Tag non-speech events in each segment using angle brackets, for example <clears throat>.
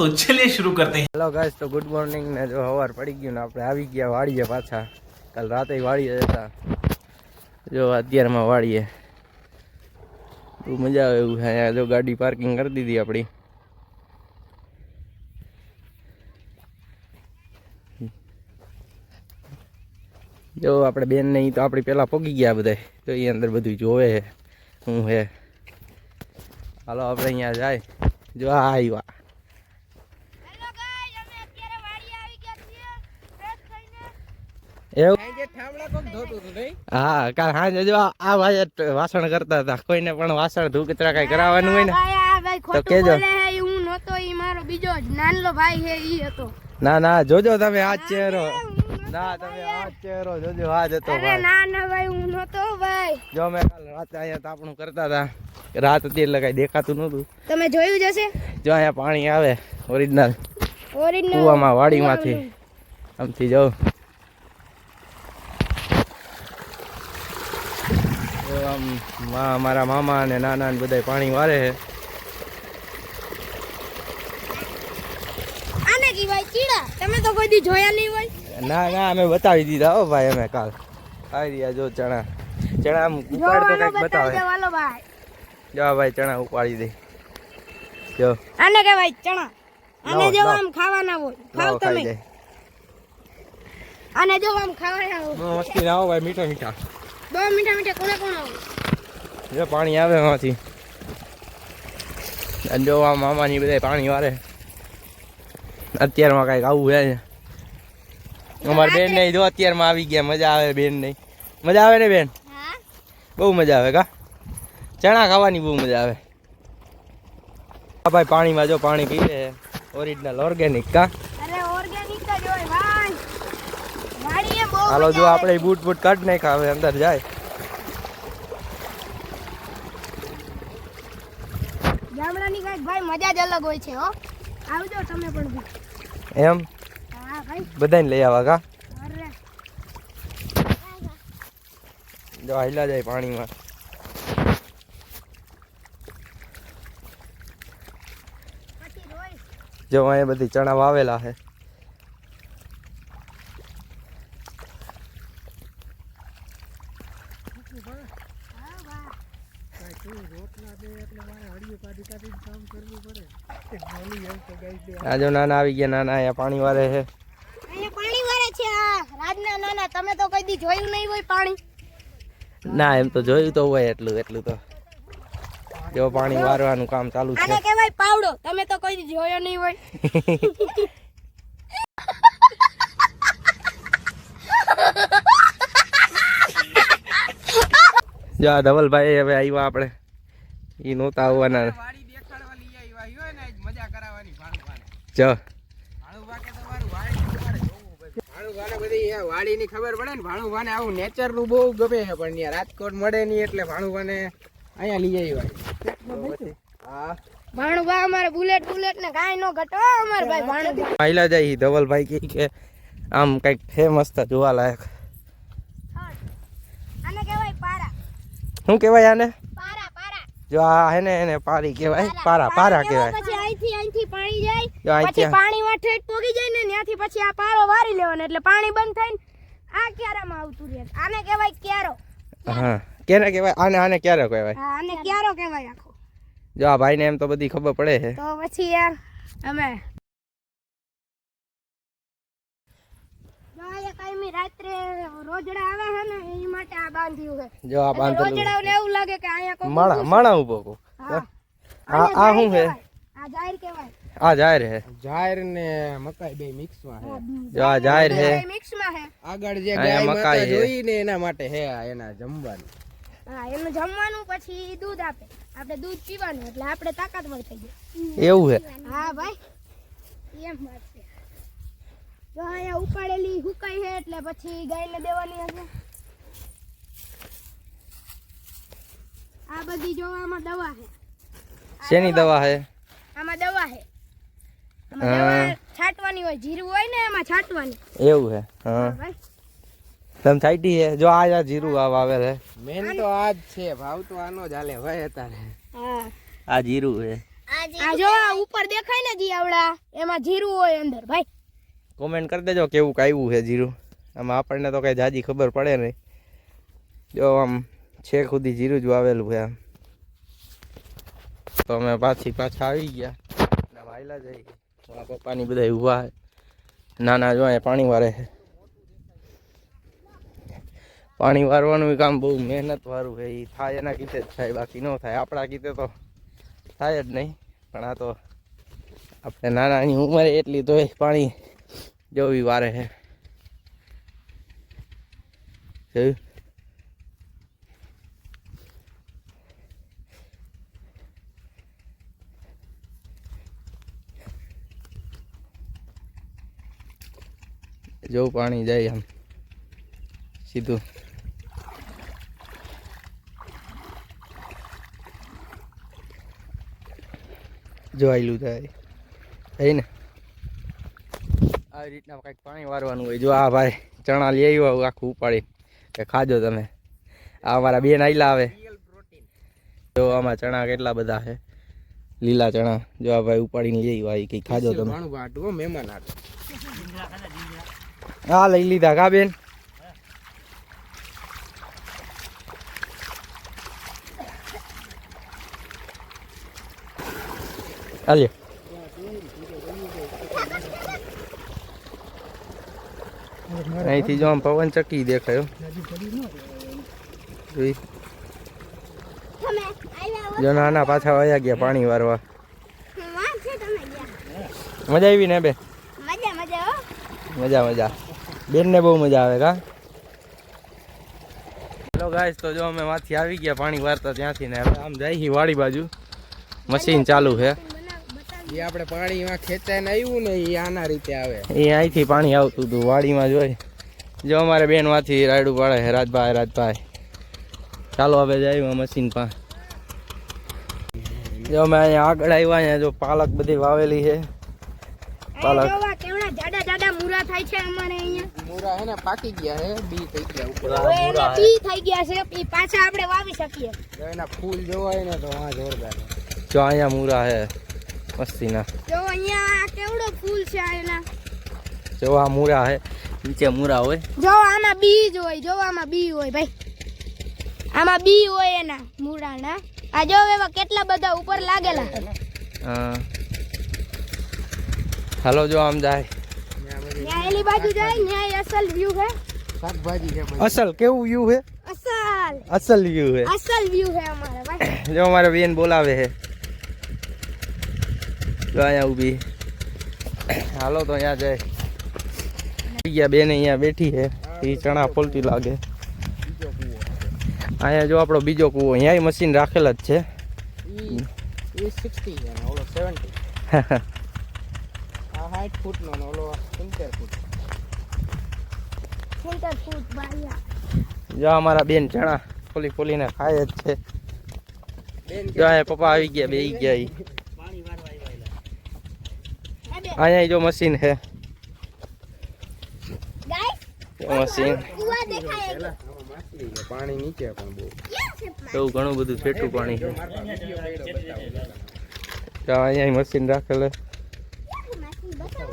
તો ચલીએ શરૂ કરતે હેલો ગાઈસ તો ગુડ મોર્નિંગ ને જો સવાર પડી ગયું ને આપણે આવી ગયા વાડીએ પાછા. કાલ રાતે વાડીએ હતા. જો અત્યારમાં વાડીએ. બહુ મજા આવે એવું છે. જો ગાડી પાર્કિંગ કરી દીધી આપણી. જો આપણે બેન નહીં તો આપણી પહેલાં પોગી ગયા બધા. તો એ અંદર બધું જોવે છે, શું છે. હાલો, આપણે અહીંયા જાય. જો આ આવ્યા એવું? હા કાલ હાજે જો આ- ભાઈ વાસણ કરતા હતા. કોઈને પણ વાસણ ધૂ કચરા કઈ કરાવવાનું હોય ને? ભાઈ આ ભાઈ ખોટું કહેજો. બોલે છે ઈ હું નહોતો ઈ મારો બીજો નાનલો ભાઈ છે ઈ હતો. ના ના જોજો તમે આ ચહેરો. ના તમે આ ચહેરો જોજો આ જતો ભાઈ. ના ના ભાઈ હું નહોતો ભાઈ. જો મેં કાલ રાતે અહીંયા તાપણું કરતા હતા. રાત હતી એટલે કઈ દેખાતું નહોતું. તમે જોયું જશે જો અહીંયા પાણી આવે ઓરિજિનલ. ઓરિજિનલ કૂવામાં વાડીમાંથી. આમથી જાઉં જો આમ મા મારા મામા અને નાના ને બધા પાણી વારે છે. આને કી ભાઈ તમે તો કોઈ દી જોયા નહીં હોય. ના ના અમે બતાવી દીધા હો ભાઈ અમે કાલ. આવી રહ્યા જો ચણા. ચણા આમ ઉપાડ તો કંઈક બતાવે દેવાલો ભાઈ. જો ભાઈ ચણા ઉપાડી દે. જો. આને કહેવાય ચણા. આને જો આમ ખાવાના હોય. ખાવ તમે. આને જો આમ ખાવાના હોય. મસ્તી ના ભાઈ મીઠા મીઠા. બહુ મીઠા મીઠા કોને કોણ જો પાણી આવે એમાંથી જો આ મામાની બધા પાણી વારે. અત્યારમાં કંઈક આવું હે. અમારે બેન નહીં જો અત્યારમાં આવી ગયા મજા આવે બેન નહીં મજા આવે ને બેન? બહુ મજા આવે કા? ચણા ખાવાની બહુ મજા આવે. આ ભાઈ પાણીમાં જો પાણી પી લે ઓરિજિનલ ઓર્ગેનિક કા અરે ઓર્ગેનિક જ હોય ભાઈ વાડીએ બહુ હાલો જો આપણે બૂટ બૂટ કાઢ નાખ્યા હવે અંદર જાય. ગામડાની કંઈક ભાઈ મજા જ અલગ હોય છે હો. આવજો તમે પણ એમ? હા ભાઈ. બધાને લઈ આવા કા? જો હાલ્યા જાય પાણીમાં. જો અહીંયા બધી ચણા વાવેલા છે હા વાહ આ જો નાના આવી ગયા નાના અહીંયા પાણી વારે છે. અહીંયા પાણી વાળે છે આ. રાજના નાના તમે તો કદી જોયું નહીં હોય પાણી. ના એમ તો જોયું તો હોય એટલું એટલું તો. જો પાણી વારવાનું કામ ચાલુ છે. આને કહેવાય પાવડો. તમે તો કદી જોયો નહીં હોય. જો ધવલભાઈ હવે આવ્યા આપણે. એ નહોતા આવવાના વાડી દેખાડવા લઈ આવ્યા ઈ હોય ને આજ મજા કરાવવાની ભાણુભાને. જો. ભાણુભા કે જોવું વાડીની ખબર પડે ને ભાણુભાને આવું નેચરનું બહુ ગમે છે પણ ત્યાં રાજકોટ મળે નહીં એટલે ભાણુભાને અહીંયા લઈ આવ્યા હા. ભાણુભા અમારે બુલેટ બુલેટ ને કાંઈ નો ઘટો અમારે ભાઈ ભાણું બા. આયલા જાય ધવલભાઈ કહે કે આમ કંઈક ફેમસ જોવા જોવાલાયક આને કહેવાય પારા. શું કહેવાય આને? પારા પારા. જો આ હે ને એને પારી કહેવાય. પારા પારા કહેવાય. પાણી જાય પછી પાણીમાં ઠેઠ પોગી જાય ને ત્યાંથી પછી આ પારો વારી લેવાનો એટલે પાણી બંધ થઈને આ ક્યારામાં આવતું રહે? આને કહેવાય ક્યારો. હા કેને કહેવાય? આને આને ક્યારે કહેવાય? હા આને ક્યારો કહેવાય આખો. જો આ ભાઈને એમ તો બધી ખબર પડે છે. તો પછી યાર અમે રાત્રે રોજડા આવે છે ને એ માટે આ બાંધ્યું છે. જો આ બાંધેલું રોજડાઓને એવું લાગે કે અહીંયા કોઈ માણા માણા ઊભો કો આ આ શું છે? આ જાહેર કહેવાય. આ જાહેર હે. જાહેર ને મકાઈ બે મિક્સમાં જો આ જાહેર હે. મિક્સમાં હે. આગળ જે ગાય મકાઈ માતા જોઈ ને એના માટે હે આ એના જમવાનું. હા એનું જમવાનું પછી દૂધ આપે. આપણે દૂધ પીવાનું એટલે આપણે તાકાતવર થઈ જાય એવું હે? હા ભાઈ. એમ વાત છે. જો અહીંયા ઉપાડેલી હુકાઈ હે એટલે પછી ગાયને દેવાની હશે આ બધી જોવામાં દવા છે શેની દવા હે? આમાં દવા હા. છાંટવાની હોય જીરું હોય ને એમાં છાંટવાની. એવું હે. હા. તમે હે જો આ આ જીરું આ વાવે રે મેન તો આ જ છે ભાવ તો આનો જ હાલે ભાઈ અત્યારે. હા. આ જીરું હે આ જો આ ઉપર દેખાય ને જીવડા એમાં જીરું હોય અંદર. ભાઈ. કોમેન્ટ કરી દેજો કેવું કાવ્યું છે જીરું. આમાં આપણને તો કઈ જાજી ખબર પડે નહીં. જો આમ છેક સુધી જીરું જ વાવેલું છે આમ. તો અમે પાછી પાછા આવી ગયા. વાયલા જઈ મારા પપ્પાની બધા ઊભા છે નાના જો અહીંયા પાણી વારે છે પાણી વારવાનું કામ બહુ મહેનત વાળું છે એ થાય એના કીતે જ થાય બાકી ન થાય આપણા કીતે તો થાય જ નહીં પણ આ તો આપણે નાનાની ઉંમરે એટલી તો પાણી જોવી વારે છે જોયું જો પાણી જાય આમ સીધું. જો થાય. થઈ ને? આવી રીતના કંઈક પાણી વારવાનું હોય. જો આ ભાઈ ચણા લઈ આવ્યો આવું આખું ઉપાડી. કે ખાજો તમે. આ અમારા બેન આયલા આવે. જો આમાં ચણા કેટલા બધા છે. લીલા ચણા. જો આ ભાઈ ઉપાડીને લઈ આવ્યો. કંઈક ખાજો તમે. મહેમાન હા લઈ લીધા કા બેન? હાલ્યો અહીંથી જો આમ પવન ચકી દેખાયો જોઈ. જો નાના પાછા વયા ગયા પાણી વારવા. મજા આવી ને બે? મજા મજા મજા મજા. બેનને બહુ મજા આવે કા? હેલો ગાઈસ તો જો અમે માંથી આવી ગયા પાણી વારતા ત્યાંથી ને હવે આમ જાય છીએ વાડી બાજુ. મશીન ચાલુ છે. એ આપણે પાણીમાં ખેંચાઈને આવ્યું ને એ આના રીતે આવે. એ અહીંથી પાણી આવતું હતું વાડીમાં જોઈ જો અમારે બેનમાંથી રાયડું પાડે છે રાજભાઈ રાજભાઈ. ચાલો હવે જાય મશીન પા જો અમે અહીંયા આગળ આવ્યા અહીંયા જો પાલક બધી વાવેલી છે. પાલક. એ જોવા કેવડા જાડા જાડા મૂરા થાય છે અમારે મૂરા હે ને પાકી ગયા હે બી થઈ ગયા ઉપર. હવે એને બી થઈ ગયા છે એ પાછા આપણે વાવી શકીએ. એના ફૂલ જોવાય ને તો હા જોરદાર. જો અહીંયા મૂરા છે મસ્તીના. જો અહીંયા કેવડો ફૂલ છે આ એના. જો આ મૂરા છે નીચે મૂરા હોય. જો આમાં બી જ હોય જો આમાં બી હોય ભાઈ. આમાં બી હોય એના મૂળાના આ જો એવા કેટલા બધા ઉપર લાગેલા. છે હા. હાલો જો આમ જાય. એલી બાજુ જાય ન્યાય અસલ વ્યૂ હે. શાકભાજી છે અસલ કેવું વ્યૂ હે? અસલ. અસલ વ્યૂ હે. અસલ વ્યૂ હે અમારે ભાઈ. <clears throat> જો અમારે બેન બોલાવે છે જો અહીંયા ઊભી. હાલો તો અહીંયા જાય. ગયા બેન અહીંયા બેઠી હે. એ ચણા ફોલતી લાગે. અહીંયા જો આપણો બીજો કૂવો અહીંયા મશીન રાખેલ જ છે. <laughs> ઈ ઈ 60 ઓલો 70 આ 60 ફૂટનો ને ઓલો 70 ફૂટ સિત્તેર ફૂટ બારિયા જો અમારા બેન ચણા ફોલી ફોલીને ખાય જ છે. જો અહીંયા પપ્પા આવી ગયા બે ગયા ઈ. અહીંયા જો મશીન છે. મશીન. પાણી નીચે પણ બહુ ઘણું બધું છેટું પાણી છે. અહીંયા મશીન રાખેલ છે. માછી બતાવો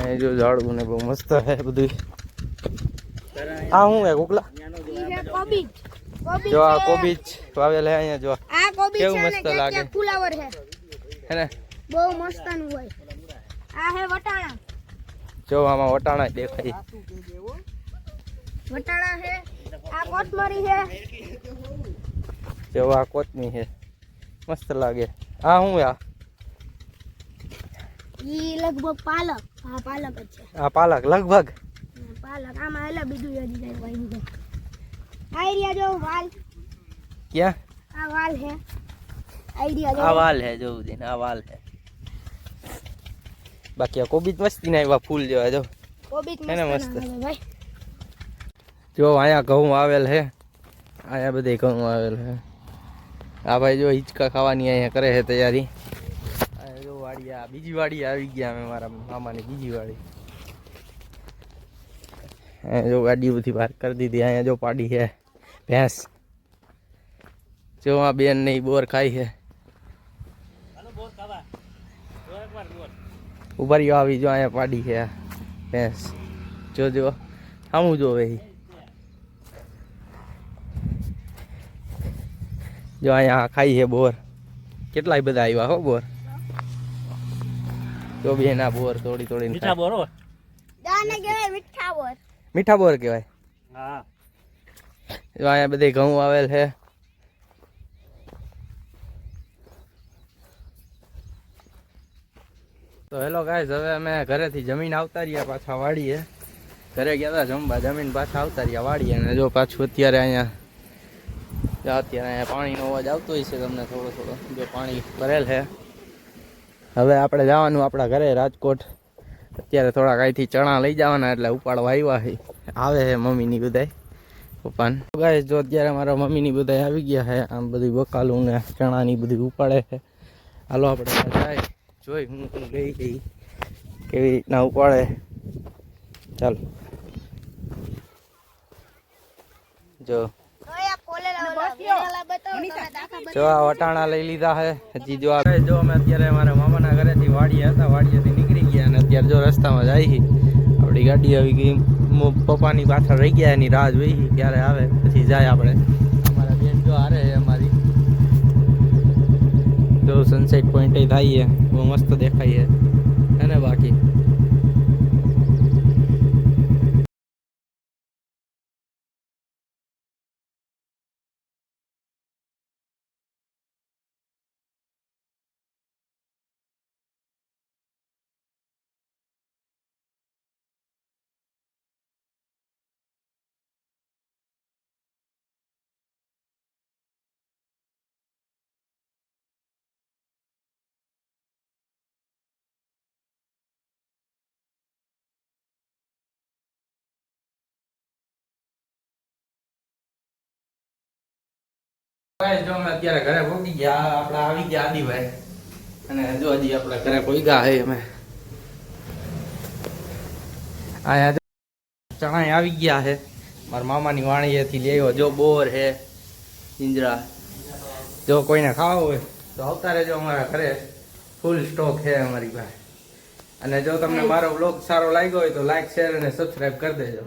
અહીંયા જો ઝાડવું ને બહુ મસ્ત છે બધું આ શું હે કોકલા ઈ છે કોબીજ કોબીજ જો આ છે. કોબીજ વાવેલ હે અહીંયા જો આ કોબીજ કેવું છે ને મસ્ત ક્યાંક લાગે. ક્યાંક ફુલાવર છે હે ને બહુ મસ્તનું હોય આ હે વટાણા જો આમાં વટાણા દેખાય સાસુ કે જેવો વટાણા છે આ કોથમરી છે જો આ કોથમી છે મસ્ત લાગે આ શું આ ઈ લગભગ પાલક. હા પાલક જ છે. હા પાલક લગભગ. પાલક. આમાં એલા બીજું યાદી જાય વાયુ છે આઈડિયા જો વાલ. ક્યાં? આ વાલ હે. આઈડિયા જો. આ વાલ હે જો દેન આ વાલ હે. બાકી આ કોબીજ મસ્તી ના એવા ફૂલ જેવા જો. કોબીજ મસ્ત. ભાઈ. જો અહીંયા ઘઉં આવેલ છે અહીંયા બધે ઘઉં આવેલ હે. આ ભાઈ જો હિચકા ખાવાની અહીંયા કરે છે તૈયારી. વાડી બીજી વાડી આવી ગયા અમે મારા મામાની બીજી વાડી જો ગાડી ઉથી પાર્ક કરી દીધી, અહીંયા જો પાડી છે ભેંસ. જો આ બેન ને બોર ખાઈ છે. ઉભારીઓ આવી જો અહીંયા પાડી છે ભેંસ. જો જો સામું જો ભાઈ જો અહીંયા ખાઈ છે બોર. કેટલાય બધા આવ્યા હો બોર? જો બે ના બોર તોડી તોડીને મીઠા બોર બોરો દાને કહેવાય મીઠા બોર. મીઠા બોર કહેવાય. હા. અહીંયા બધે ઘઉં આવેલ છે. તો હેલો ગાઈઝ હવે અમે ઘરેથી જમીન આવતા રહ્યા પાછા વાડીએ. ઘરે ગયા હતા જમવા જમીન પાછા આવતા રહ્યા વાડીએ. અને જો પાછું અત્યારે અહીંયા અત્યારે અહીંયા પાણીનો અવાજ આવતો હોય છે તમને થોડો થોડો જો પાણી ભરેલ છે. હવે આપણે જવાનું આપણા ઘરે રાજકોટ. અત્યારે થોડાક અહીંથી ચણા લઈ જવાના એટલે ઉપાડવા આવ્યા છે આવે છે મમ્મીની બધાય. પપ્પાને. ગાઈસ જો અત્યારે મારા મમ્મીની બધાય આવી ગયા છે આમ બધી બકાલું ને ચણાની બધી ઉપાડે છે હાલો આપણે જાય. જોઈ હું ગઈ ગઈ કેવી રીતના ઉપાડે. ચાલો. જો જો આ વટાણા લઈ લીધા છે હજી જો આ જો અમે અત્યારે મારા મામાના ઘરેથી વાડીએ હતા વાડીએથી નીકળી ગયા અને અત્યારે જો રસ્તામાં જાય છે આપણી ગાડી આવી ગઈ મો- પપ્પાની પાછળ રહી ગયા એની રાહ જોઈ ક્યારે આવે પછી જાય આપણે. અમારા બેન જો હારે અમારી. જો સનસેટ પોઈન્ટ થાય છે બહુ મસ્ત દેખાય છે અને બાકી? ગાઈસ જો અમે અત્યારે ઘરે પહોંચી ગયા આપણે આવી ગયા આદિભાઈ. અને હજુ હજી આપણે ઘરે પહોંચ્યા હે અમે. ચણા આવી ગયા છે મારા મામાની વાણીએથી લેવો જો બોર હે ઇન્દ્રા જો કોઈને ખાવા હોય તો આવતા રહેજો અમારા ઘરે ફૂલ સ્ટોક છે અમારી પાસે. અને જો તમને મારો બ્લોગ સારો લાગ્યો હોય તો લાઈક શેર અને સબસ્ક્રાઈબ કરી દેજો.